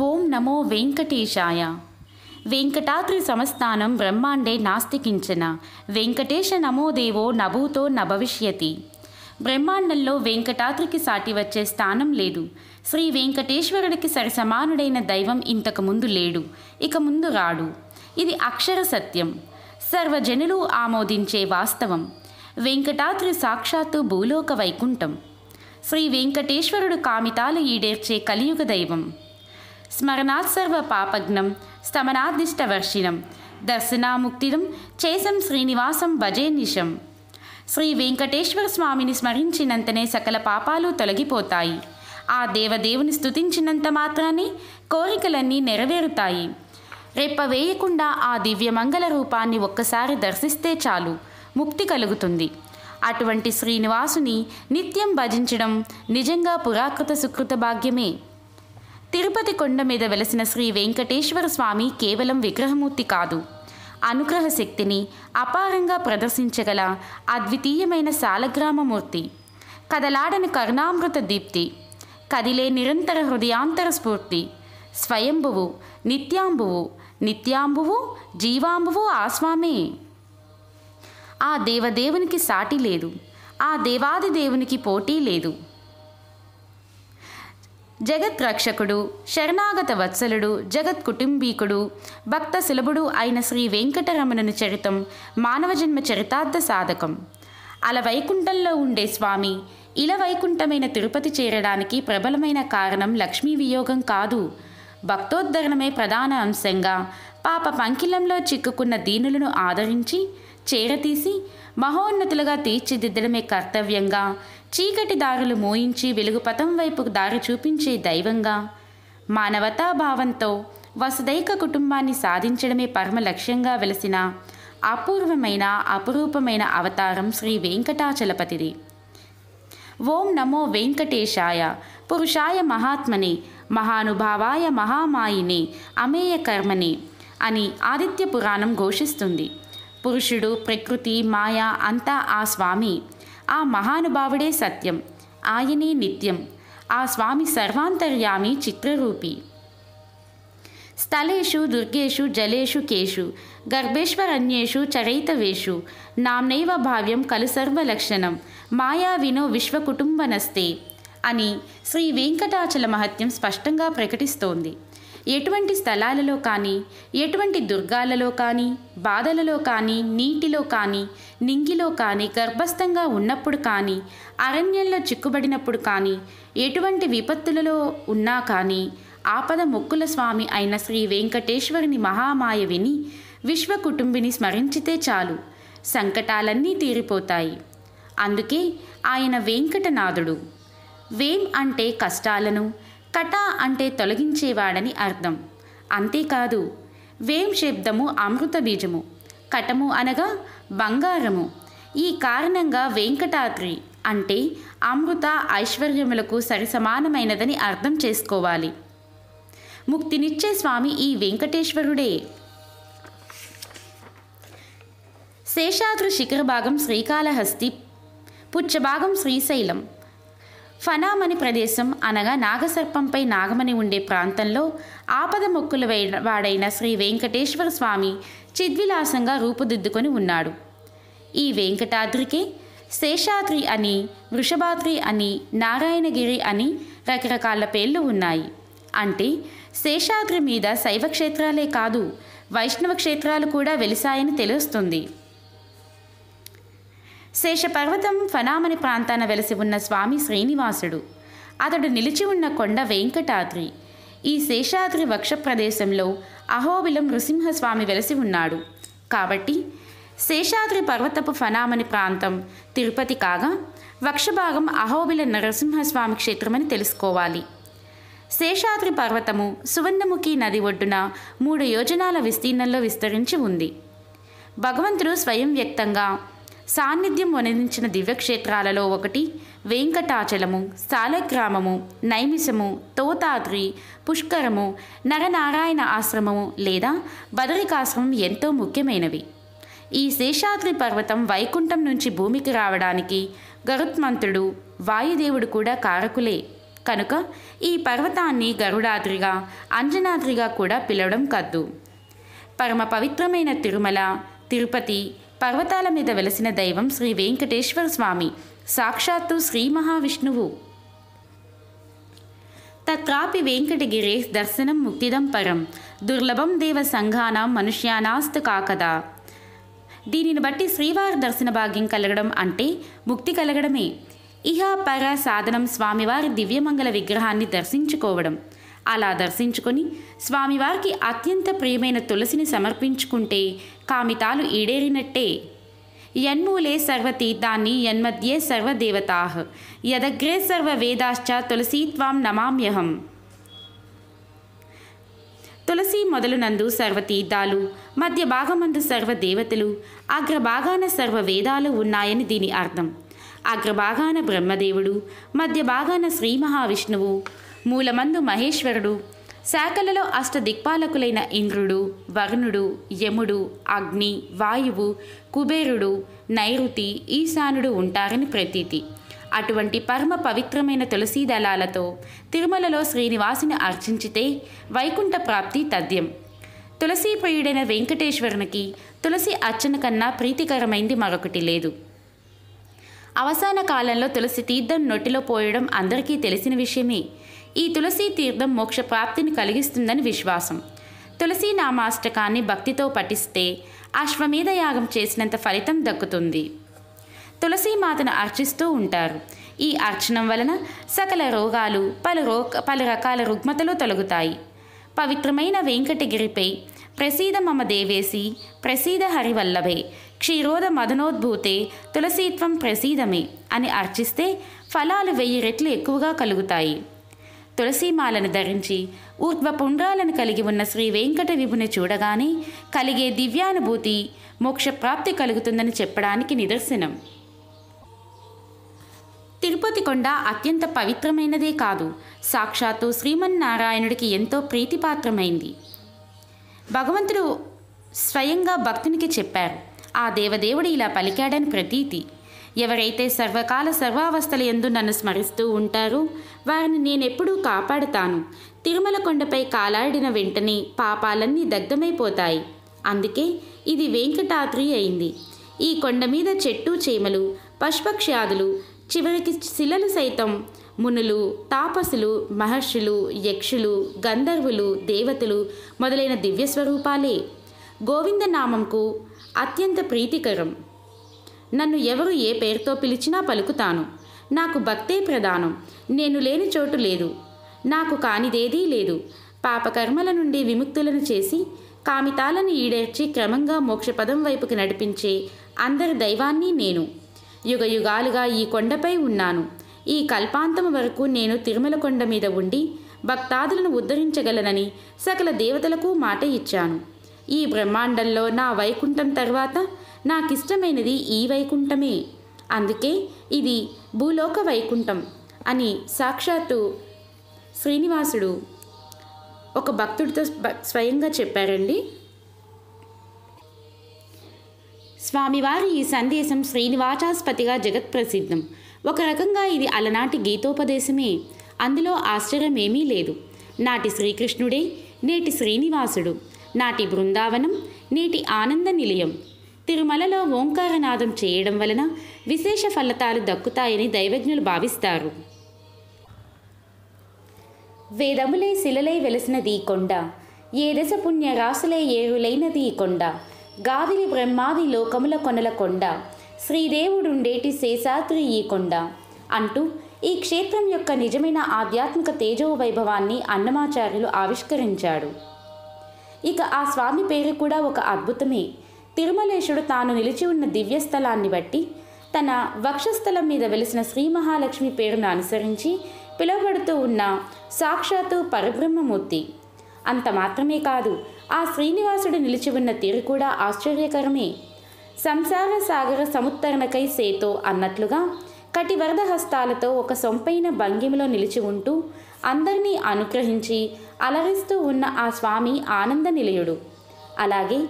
ఓం నమో వెంకటేశాయ. వెంకటాద్రి సంస్థానం బ్రహ్మాండే నాస్తికించిన. వెంకటేశ నమోదేవో నభూతో నభవిష్యతి. బ్రహ్మాండంలో వెంకటాద్రికి సాటి వచ్చే స్థానం లేదు. శ్రీ వెంకటేశ్వరుడికి సరిసమానుడైన దైవం ఇంతకు ముందు లేడు. ఇక ముందు రాడు. ఇది అక్షర సత్యం. సర్వజనులు ఆమోదించే వాస్తవం. వెంకటాద్రి సాక్షాత్తు భూలోక వైకుంఠం. శ్రీ వెంకటేశ్వరుడు కామితాలు ఈడేర్చే కలియుగ దైవం. స్మరణాత్ సర్వ పాపజ్ఞం స్తమనాదిష్టవర్షిణం దర్శనాముక్తిదం చేసం శ్రీనివాసం భజే నిశం శ్రీ వెంకటేశ్వర స్వామిని స్మరించినంతనే సకల పాపాలు తొలగిపోతాయి ఆ దేవదేవుని స్తుతించినంత మాత్రాన్ని కోరికలన్నీ నెరవేరుతాయి రెప్పవేయకుండా ఆ దివ్యమంగళ రూపాన్ని ఒక్కసారి దర్శిస్తే చాలు ముక్తి కలుగుతుంది అటువంటి శ్రీనివాసుని నిత్యం భజించడం నిజంగా పురాకృత సుకృత భాగ్యమే తిరుపతి కొండ మీద వెలసిన శ్రీ వెంకటేశ్వర స్వామి కేవలం విగ్రహమూర్తి కాదు. అనుగ్రహ శక్తిని అపారంగా ప్రదర్శించగల అద్వితీయమైన శాలగ్రామమూర్తి. కదలాడని కరుణామృత దీప్తి. కదిలే నిరంతర హృదయాంతర స్ఫూర్తి. స్వయంభువు నిత్యాంబువు. నిత్యాంబువు జీవాంబువు ఆ స్వామే ఆ దేవదేవునికి సాటి లేదు. ఆ దేవాది దేవునికి పోటీ లేదు. జగత్ రక్షకుడు శరణాగత వత్సలుడు జగత్ కుటుంబీకుడు భక్త సులభుడు అయిన శ్రీ వెంకటరమణుని చరితం మానవ జన్మ చరితార్థ సాధకం. అల వైకుంఠంలో ఉండే స్వామి ఇల వైకుంఠమైన తిరుపతి చేరడానికి ప్రబలమైన కారణం లక్ష్మీ వియోగం కాదు. భక్తోద్ధరణమే ప్రధాన అంశంగా పాప పంకిలంలో చిక్కుకున్న దీనులను ఆదరించి చేరతీసి మహోన్నతులుగా తీర్చిదిద్దడమే కర్తవ్యంగా చీకటి దారులు మోయించి వెలుగుపథం వైపు దారి చూపించే దైవంగా మానవతా భావంతో వసుదైక కుటుంబాన్ని సాధించడమే పరమ లక్ష్యంగా వెలసిన అపూర్వమైన అపురూపమైన అవతారం శ్రీ వెంకటాచలపతిది. ఓం నమో వెంకటేశాయ పురుషాయ మహాత్మనే మహానుభావాయ మహామాయినే అమేయ కర్మనే అని ఆదిత్య పురాణం ఘోషిస్తుంది. పురుషుడు ప్రకృతి మాయ అంతా ఆ స్వామి. ఆ మహానుభావుడే సత్యం. ఆయనే నిత్యం. ఆ స్వామి సర్వాంతర్యామి చిత్రరూపి. స్థలేషు దుర్గేషు జలేషు కేషు గర్భేశ్వరణ్యేషు చరైతవేషు నామ్నైవ భావ్యం కలు సర్వలక్షణం మాయావినో విశ్వకుటుంబనస్తే అని శ్రీ వెంకటాచల మహత్యం స్పష్టంగా ప్రకటిస్తోంది. ఎటువంటి స్థలాలలో కానీ ఎటువంటి దుర్గాలలో కానీ బాధలలో కానీ నీటిలో కానీ నింగిలో కానీ గర్భస్థంగా ఉన్నప్పుడు కానీ అరణ్యంలో చిక్కుబడినప్పుడు కానీ ఎటువంటి విపత్తులలో ఉన్నా కానీ ఆపద మొక్కుల స్వామి అయిన శ్రీ వెంకటేశ్వరుని మహామాయ విని విశ్వకుటుంబిని స్మరించితే చాలు. సంకటాలన్నీ తీరిపోతాయి. అందుకే ఆయన వెంకటనాథుడు. వేం అంటే కష్టాలను కట అంటే తొలగించేవాడని అర్థం. అంతేకాదు వేం శబ్దము అమృత బీజము కటము అనగా బంగారము. ఈ కారణంగా వెంకటాద్రి అంటే అమృత ఐశ్వర్యములకు సరిసమానమైనదని అర్థం చేసుకోవాలి. ముక్తినిచ్చే స్వామి ఈ వెంకటేశ్వరుడే. శేషాద్రి శిఖర భాగం శ్రీకాళహస్తి పుచ్చభాగం శ్రీశైలం ఫనామణి ప్రదేశం అనగా నాగసర్పంపై నాగమణి ఉండే ప్రాంతంలో ఆపద మొక్కుల వాడైన శ్రీ వెంకటేశ్వర స్వామి చిద్విలాసంగా రూపుదిద్దుకొని ఉన్నాడు. ఈ వెంకటాద్రికే శేషాద్రి అని వృషభాద్రి అని నారాయణగిరి అని రకరకాల పేర్లు ఉన్నాయి. అంటే శేషాద్రి మీద శైవ క్షేత్రాలే కాదు వైష్ణవ క్షేత్రాలు కూడా వెలిసాయని తెలుస్తుంది. శేషపర్వతం ఫనామని ప్రాంతాన వెలసి ఉన్న స్వామి శ్రీనివాసుడు. అతడు నిలిచి ఉన్న కొండ వెంకటాద్రి. ఈ శేషాద్రి వక్ష ప్రదేశంలో అహోబిలం నృసింహస్వామి వెలసి ఉన్నాడు. కాబట్టి శేషాద్రి పర్వతపు ఫనామని ప్రాంతం తిరుపతి కాగా వక్షభాగం అహోబిల నరసింహస్వామి క్షేత్రమని తెలుసుకోవాలి. శేషాద్రి పర్వతము సువర్ణముఖి నది ఒడ్డున మూడు యోజనాల విస్తీర్ణంలో విస్తరించి ఉంది. భగవంతుడు స్వయం వ్యక్తంగా సాన్నిధ్యం వనరించిన దివ్యక్షేత్రాలలో ఒకటి వెంకటాచలము సాలగ్రామము నైమిషము తోతాద్రి పుష్కరము నరనారాయణ ఆశ్రమము లేదా బదరికాశ్రమం ఎంతో ముఖ్యమైనవి. ఈ శేషాద్రి పర్వతం వైకుంఠం నుంచి భూమికి రావడానికి గరుత్మంతుడు వాయుదేవుడు కూడా కారకులే. కనుక ఈ పర్వతాన్ని గరుడాద్రిగా అంజనాద్రిగా కూడా పిలవడం కద్దు. పరమ పవిత్రమైన తిరుమల తిరుపతి పర్వతాల మీద వెలసిన దైవం శ్రీ వెంకటేశ్వర స్వామి. సాక్షాత్తు శ్రీ మహావిష్ణువు. తత్రాపి వెంకటగిరే దర్శనం ముక్తిదం పరం. దుర్లభం దేవ సంఘానం మనుష్యానాస్తు కాకదా. దీనిని బట్టి శ్రీవారి దర్శన భాగ్యం కలగడం అంటే ముక్తి కలగడమే. ఇహ పర సాధనం స్వామివారి దివ్యమంగళ విగ్రహాన్ని దర్శించుకోవడం. అలా దర్శించుకొని స్వామివారికి అత్యంత ప్రియమైన తులసిని సమర్పించుకుంటే కామితాలు ఈడేరినట్టే. యన్మూలే సర్వతీర్థాన్ని యన్మధ్యే సర్వదేవతా. యదగ్రే సర్వవేదాశ్చ తులసీత్వాం నమామ్యహం. తులసి మొదలునందు సర్వతీర్థాలు మధ్య భాగమందు సర్వదేవతలు అగ్రభాగాన సర్వ వేదాలు ఉన్నాయని దీని అర్థం. అగ్రభాగాన బ్రహ్మదేవుడు మధ్య భాగాన శ్రీ మహావిష్ణువు మూలమందు మహేశ్వరుడు శాఖలలో అష్ట దిక్పాలకులైన ఇంద్రుడు వరుణుడు యముడు అగ్ని వాయువు కుబేరుడు నైరుతి ఈశానుడు ఉంటారని ప్రతీతి. అటువంటి పరమ పవిత్రమైన తులసీ దళాలతో తిరుమలలో శ్రీనివాసుని అర్చించితే వైకుంఠ ప్రాప్తి తథ్యం. తులసీ ప్రియుడైన వెంకటేశ్వరునికి తులసి అర్చన కన్నా ప్రీతికరమైంది మరొకటి లేదు. అవసాన కాలంలో తులసి తీర్థం నొట్టిలో పోయడం అందరికీ తెలిసిన విషయమే. ఈ తులసీ తీర్థం మోక్ష ప్రాప్తిని కలిగిస్తుందని విశ్వాసం. తులసీ నామాష్టకాన్ని భక్తితో పఠిస్తే అశ్వమేధ యాగం చేసినంత ఫలితం దక్కుతుంది. తులసీమాతను అర్చిస్తూ ఉంటారు. ఈ అర్చనం వలన సకల రోగాలు పలు రో పలు రకాల రుగ్మతలు తొలగుతాయి. పవిత్రమైన వెంకటగిరిపై ప్రసీద మమ దేవేసి ప్రసీద హరివల్లభే క్షీరోద మదనోద్భూతే తులసీత్వం ప్రసీదమే అని అర్చిస్తే ఫలాలు వెయ్యి రెట్లు ఎక్కువగా కలుగుతాయి. తులసీమాలను ధరించి ఊర్ధ్వ పుండ్రాలను కలిగి ఉన్న శ్రీ వెంకట విభుని చూడగానే కలిగే దివ్యానుభూతి మోక్షప్రాప్తి కలుగుతుందని చెప్పడానికి నిదర్శనం. తిరుపతి కొండ అత్యంత పవిత్రమైనదే కాదు. సాక్షాత్తు శ్రీమన్నారాయణుడికి ఎంతో ప్రీతిపాత్రమైంది. భగవంతుడు స్వయంగా భక్తునికి చెప్పారు ఆ దేవదేవుడు ఇలా పలికాడని ప్రతీతి. ఎవరైతే సర్వకాల సర్వావస్థల ఎందు నన్ను స్మరిస్తూ ఉంటారో వారిని నేనెప్పుడూ కాపాడుతాను. తిరుమల కొండపై కాలాడిన వెంటనే పాపాలన్నీ దగ్ధమైపోతాయి. అందుకే ఇది వెంకటాద్రి అయింది. ఈ కొండ మీద చెట్టు చేమలు పశుపక్ష్యాదులు చివరికి శిలలు సైతం మునులు తాపసులు మహర్షులు యక్షులు గంధర్వులు దేవతలు మొదలైన దివ్య స్వరూపాలే గోవింద నామంకు అత్యంత ప్రీతికరం. నన్ను ఎవరు ఏ పేరుతో పిలిచినా పలుకుతాను. నాకు భక్తే ప్రధానం. నేను లేని చోటు లేదు. నాకు కానిదేదీ లేదు. పాపకర్మల నుండి విముక్తులను చేసి కామితాలను ఈడేర్చి క్రమంగా మోక్షపదం వైపుకి నడిపించే అందరి దైవాన్ని నేను. యుగ యుగాలుగా ఈ కొండపై ఉన్నాను. ఈ కల్పాంతం వరకు నేను తిరుమల కొండ మీద ఉండి భక్తాదులను ఉద్ధరించగలనని సకల దేవతలకు మాట ఇచ్చాను. ఈ బ్రహ్మాండంలో నా వైకుంఠం తర్వాత నాకిష్టమైనది ఈ వైకుంఠమే. అందుకే ఇది భూలోక వైకుంఠం అని సాక్షాత్తు శ్రీనివాసుడు ఒక భక్తుడితో స్వయంగా చెప్పారండి. స్వామివారి ఈ సందేశం శ్రీనివాచాస్పతిగా జగత్ప్రసిద్ధం. ఒక రకంగా ఇది అలనాటి గీతోపదేశమే. అందులో ఆశ్చర్యమేమీ లేదు. నాటి శ్రీకృష్ణుడే నేటి శ్రీనివాసుడు. నాటి బృందావనం నేటి ఆనంద నిలయం. తిరుమలలో ఓంకారనాదం చేయడం వలన విశేష ఫలితాలు దక్కుతాయని దైవజ్ఞులు భావిస్తారు. వేదములే శిలలై వెలసినది ఈ కొండ ఏ దశ పుణ్య రాసులే ఏరులైనది ఈ కొండ గాదిలి బ్రహ్మాది లోకముల కొనల కొండ శ్రీదేవుడుండేటి శేషాద్రి ఈ కొండ అంటూ ఈ క్షేత్రం యొక్క నిజమైన ఆధ్యాత్మిక తేజో వైభవాన్ని అన్నమాచార్యులు ఆవిష్కరించాడు. ఇక ఆ స్వామి పేరు కూడా ఒక అద్భుతమే. తిరుమలేశుడు తాను నిలిచి ఉన్న దివ్యస్థలాన్ని బట్టి తన వక్షస్థలం మీద వెలిసిన శ్రీ మహాలక్ష్మి పేరును అనుసరించి పిలువబడుతూ ఉన్న సాక్షాత్తు పరబ్రహ్మమూర్తి. అంత మాత్రమే కాదు ఆ శ్రీనివాసుడు నిలిచి ఉన్న తీరు కూడా ఆశ్చర్యకరమే. సంసార సాగర సముత్తరణకై సేతో అన్నట్లుగా కటివరద హస్తాలతో ఒక సొంపైన భంగిమలో నిలిచి ఉంటూ అందరినీ అనుగ్రహించి అలరిస్తూ ఉన్న ఆ స్వామి ఆనంద నిలయుడు. అలాగే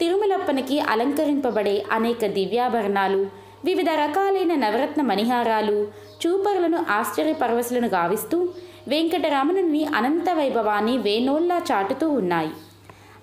తిరుమలప్పనికి అలంకరింపబడే అనేక దివ్యాభరణాలు వివిధ రకాలైన నవరత్న మణిహారాలు చూపరులను ఆశ్చర్యపరవశులను గావిస్తూ వెంకటరమణుని అనంత వైభవాన్ని వేణోల్లా చాటుతూ ఉన్నాయి.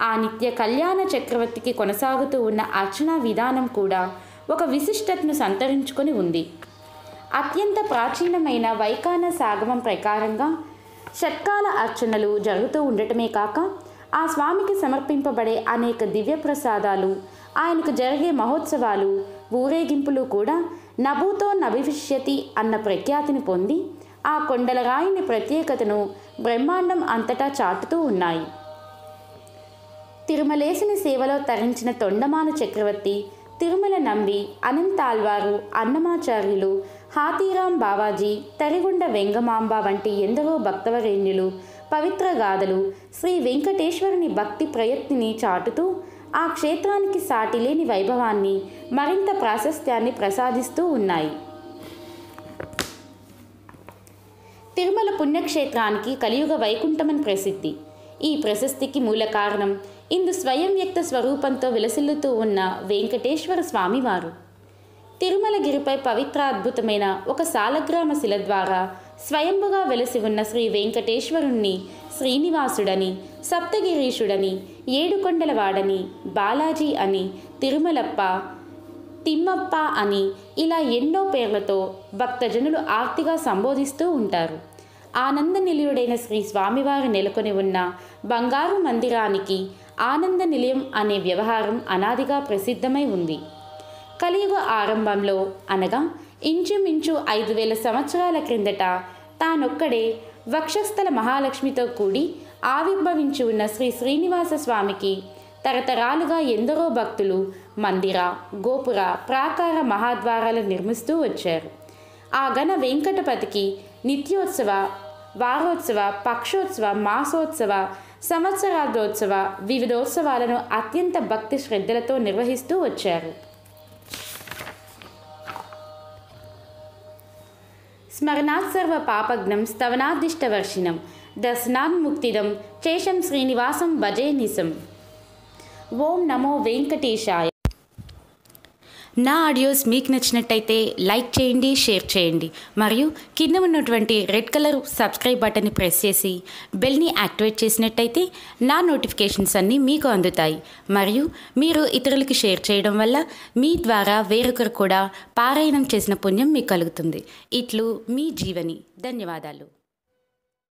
ఆ నిత్య కళ్యాణ చక్రవర్తికి కొనసాగుతూ ఉన్న అర్చనా విధానం కూడా ఒక విశిష్టతను సంతరించుకొని ఉంది. అత్యంత ప్రాచీనమైన వైకాన సాగమం ప్రకారంగా షట్కాల అర్చనలు జరుగుతూ ఉండటమే కాక ఆ స్వామికి సమర్పింపబడే అనేక దివ్య ప్రసాదాలు ఆయనకు జరిగే మహోత్సవాలు ఊరేగింపులు కూడా నభూతో నభివిష్యతి అన్న ప్రఖ్యాతిని పొంది ఆ కొండల రాయిని ప్రత్యేకతను బ్రహ్మాండం అంతటా చాటుతూ ఉన్నాయి. తిరుమలేసిని సేవలో తరించిన తొండమాన చక్రవర్తి తిరుమల నంబి అనంతాల్వారు అన్నమాచార్యులు హాతీరాం బావాజీ తరిగొండ వెంగమాంబ వంటి ఎందరో భక్తవరేణ్యులు పవిత్ర గాథలు శ్రీ వెంకటేశ్వరుని భక్తి ప్రయత్నిని చాటుతూ ఆ క్షేత్రానికి సాటిలేని వైభవాన్ని మరింత ప్రాశస్త్యాన్ని ప్రసాదిస్తూ ఉన్నాయి. తిరుమల పుణ్యక్షేత్రానికి కలియుగ వైకుంఠమని ప్రసిద్ధి. ఈ ప్రశస్తికి మూల కారణం ఇందు స్వయం వ్యక్త స్వరూపంతో విలసిల్లుతూ ఉన్న వెంకటేశ్వర స్వామివారు. తిరుమలగిరిపై పవిత్ర అద్భుతమైన ఒక సాలగ్రామ శిల ద్వారా స్వయంభుగా వెలసి ఉన్న శ్రీ వెంకటేశ్వరుణ్ణి శ్రీనివాసుడని సప్తగిరీషుడని ఏడుకొండలవాడని బాలాజీ అని తిరుమలప్ప తిమ్మప్ప అని ఇలా ఎన్నో పేర్లతో భక్తజనులు ఆర్తిగా సంబోధిస్తూ ఉంటారు. ఆనంద నిలయుడైన శ్రీ స్వామివారు నెలకొని ఉన్న బంగారు మందిరానికి ఆనంద నిలయం అనే వ్యవహారం అనాదిగా ప్రసిద్ధమై ఉంది. కలియుగ ఆరంభంలో అనగా ఇంచుమించు ఐదు వేల సంవత్సరాల క్రిందట తానొక్కడే వక్షస్థల మహాలక్ష్మితో కూడి ఆవిర్భవించి ఉన్న శ్రీ శ్రీనివాస స్వామికి తరతరాలుగా ఎందరో భక్తులు మందిర గోపుర ప్రాకార మహాద్వారాలు నిర్మిస్తూ వచ్చారు. ఆ ఘన వెంకటపతికి నిత్యోత్సవ వారోత్సవ పక్షోత్సవ మాసోత్సవ సంవత్సరార్థోత్సవ వివిధోత్సవాలను అత్యంత భక్తి శ్రద్ధలతో నిర్వహిస్తూ వచ్చారు. స్మరణాత్ సర్వ పాపగ్నం స్తవనాదిష్టవర్షిణం దర్శనాన్ముక్తిదం చేషం శ్రీనివాసం భజే నిసం ఓం నమో వెంకటేశాయ. నా ఆడియోస్ మీకు నచ్చినట్టయితే లైక్ చేయండి షేర్ చేయండి. మరియు కింద ఉన్నటువంటి రెడ్ కలర్ సబ్స్క్రైబ్ బటన్ని ప్రెస్ చేసి బెల్ని యాక్టివేట్ చేసినట్టయితే నా నోటిఫికేషన్స్ అన్నీ మీకు అందుతాయి. మరియు మీరు ఇతరులకి షేర్ చేయడం వల్ల మీ ద్వారా వేరొకరు కూడా పారాయణం చేసిన పుణ్యం మీకు కలుగుతుంది. ఇట్లు మీ జీవని. ధన్యవాదాలు.